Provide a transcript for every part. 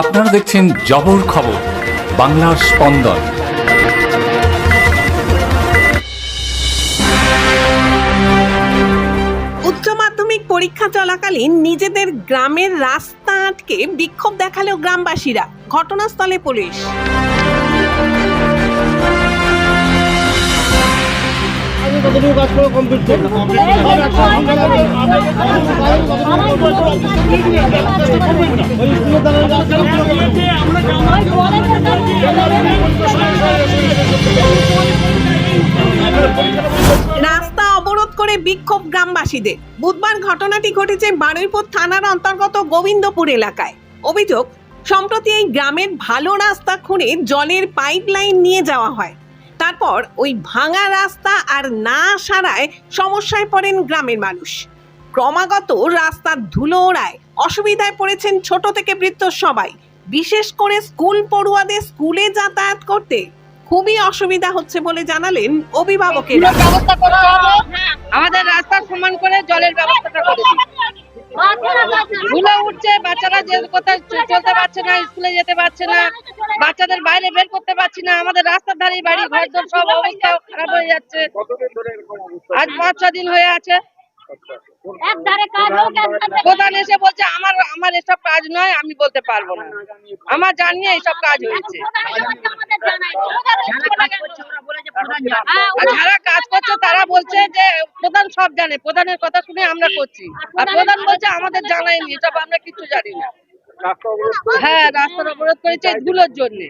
আপনারা দেখছেন জবর খবর, বাংলার স্পন্দন। উচ্চ মাধ্যমিক পরীক্ষা চলাকালীন নিজেদের গ্রামের রাস্তা আটকে বিক্ষোভ দেখাল গ্রামবাসীরা, ঘটনাস্থলে পুলিশ। কতটুকু কাজ করে কমপ্লিট রাস্তা অবরোধ করে বিক্ষোভ গ্রামবাসীদের। বুধবার ঘটনাটি ঘটেছে বারুইপুর থানার অন্তর্গত গোবিন্দপুর এলাকায়। অভিযোগ, সম্প্রতি এই গ্রামের ভালো রাস্তা খুঁড়ে জলের পাইপ নিয়ে যাওয়া হয়। তারপর ওই ভাঙা রাস্তা আর না সারায় সমস্যায় পড়েন গ্রামের মানুষ। ক্রমাগত রাস্তার ধুলো ওড়ায় অসুবিধায় পড়েছেন ছোট থেকে বৃদ্ধ সবাই। বিশেষ করে স্কুল পড়ুয়াদের স্কুলে যাতায়াত করতে খুবই অসুবিধা হচ্ছে বলে জানালেন অভিভাবকেরা। ব্যবস্থা করতে হবে আমাদের রাস্তা সমান করে জলের ব্যবস্থাটা করে দিন। ধুলো উঠছে বাচ্চারা যে কোথাও চ- চলতে পারছে না স্কুলে যেতে পারছে না বাচ্চাদের বাইরে বের করতে পারছি না আমাদের রাস্তার ধারে বাড়ি ঘর দর সব অবস্থা খারাপ হয়ে যাচ্ছে। আজ পাঁচ ছ দিন হয়ে আছে। প্রধান এসে বলছে আমার আমার এসব কাজ নয় আমি বলতে পারব না। আমার জানিয়ে এইসব কাজ হয়েছে। যারা কাজ করছে তারা বলছে যে সব জানে প্রধানের কথা শুনে আমরা করছি। আর প্রধান বলছে আমাদের জানায়নি এসব আমরা কিছু জানি না। হ্যাঁ রাস্তার অবরোধ করেছে ধুলোর জন্য।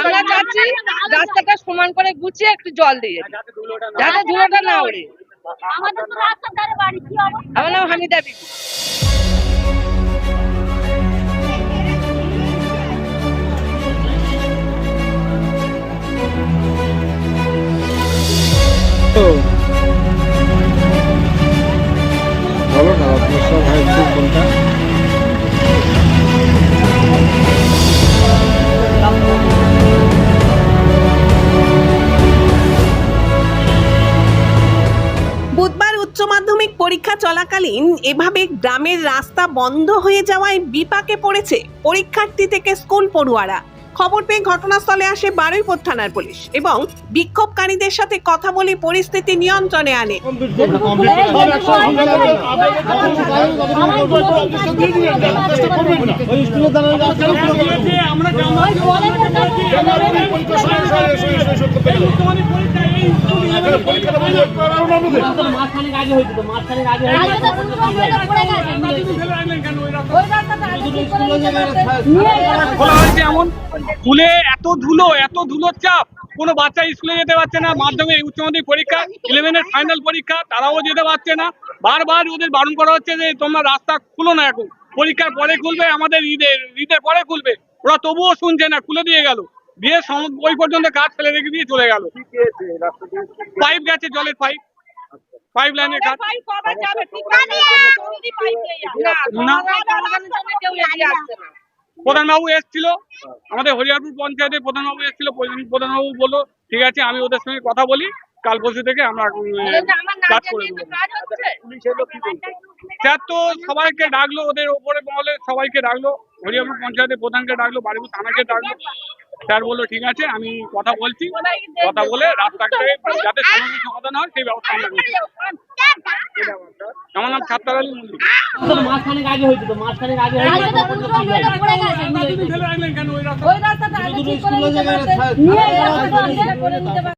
আমরা চাচ্ছি রাস্তাটা সমান করে গুছিয়ে একটু জল দিয়ে যাতে ধুলোটা না ওড়ে। আমাদের তো রাস্তার ধারে বাড়ি কি অবস্থা? আমার নাম হামিদা বিবি। বলো কোনটা বুধবার উচ্চ মাধ্যমিক পরীক্ষা চলাকালীন এভাবে গ্রামের রাস্তা বন্ধ হয়ে যাওয়ায় বিপাকে পড়েছে পরীক্ষার্থী থেকে স্কুল পড়ুয়ারা। খবর পেয়ে ঘটনাস্থলে আসে বারুইপুর থানার পুলিশ এবং বিক্ষোভকারীদের সাথে কথা বলে পরিস্থিতি নিয়ন্ত্রণে আনে স্কুলে এত ধুলো এত ধুলোর চাপ। কোনো বাচ্চা স্কুলে যেতে পারছে না মাধ্যমিক উচ্চ মাধ্যমিক পরীক্ষা ইলেভেনের ফাইনাল পরীক্ষা তারাও যেতে পারছে না। বারবার ওদের বারণ করা হচ্ছে যে তোমরা রাস্তা খুলো না এখন। পরীক্ষার পরে খুলবে আমাদের ঈদের ঈদের পরে খুলবে। ওরা তবুও শুনছে না খুলে দিয়ে গেল। দিয়ে ওই পর্যন্ত কাজ ফেলে রেখে দিয়ে চলে গেল। পাইপ গেছে জলের পাইপ। পাইপ লাইনের কাজ। না। প্রধানবাবু এসেছিল আমাদের হরিয়ারপুর পঞ্চায়েতের প্রধানবাবু এসেছিল প্রধানবাবু বলল ঠিক আছে আমি ওদের সঙ্গে কথা বলি কাল পরশু থেকে আমরা কাজ করে দেবো। স্যার তো সবাইকে ডাকলো ওদের ওপরে মহলে সবাইকে ডাকলো হরিয়ারপুর পঞ্চায়েতের প্রধানকে ডাকলো বাড়িপুর থানাকে ডাকলো। স্যার বলল ঠিক আছে আমি কথা বলছি কথা বলে রাস্তাকে যাতে সমস্যার সমাধান হয় সেই ব্যবস্থা আমরা করছি আমার নাম ছাত্র আলী মল্লিক আগে পুরো রোডে পড়ে গেছে ওই রাস্তাটা আগে ঠিক করে নিতে পারতেন। নিয়ে গেছে করে নিতে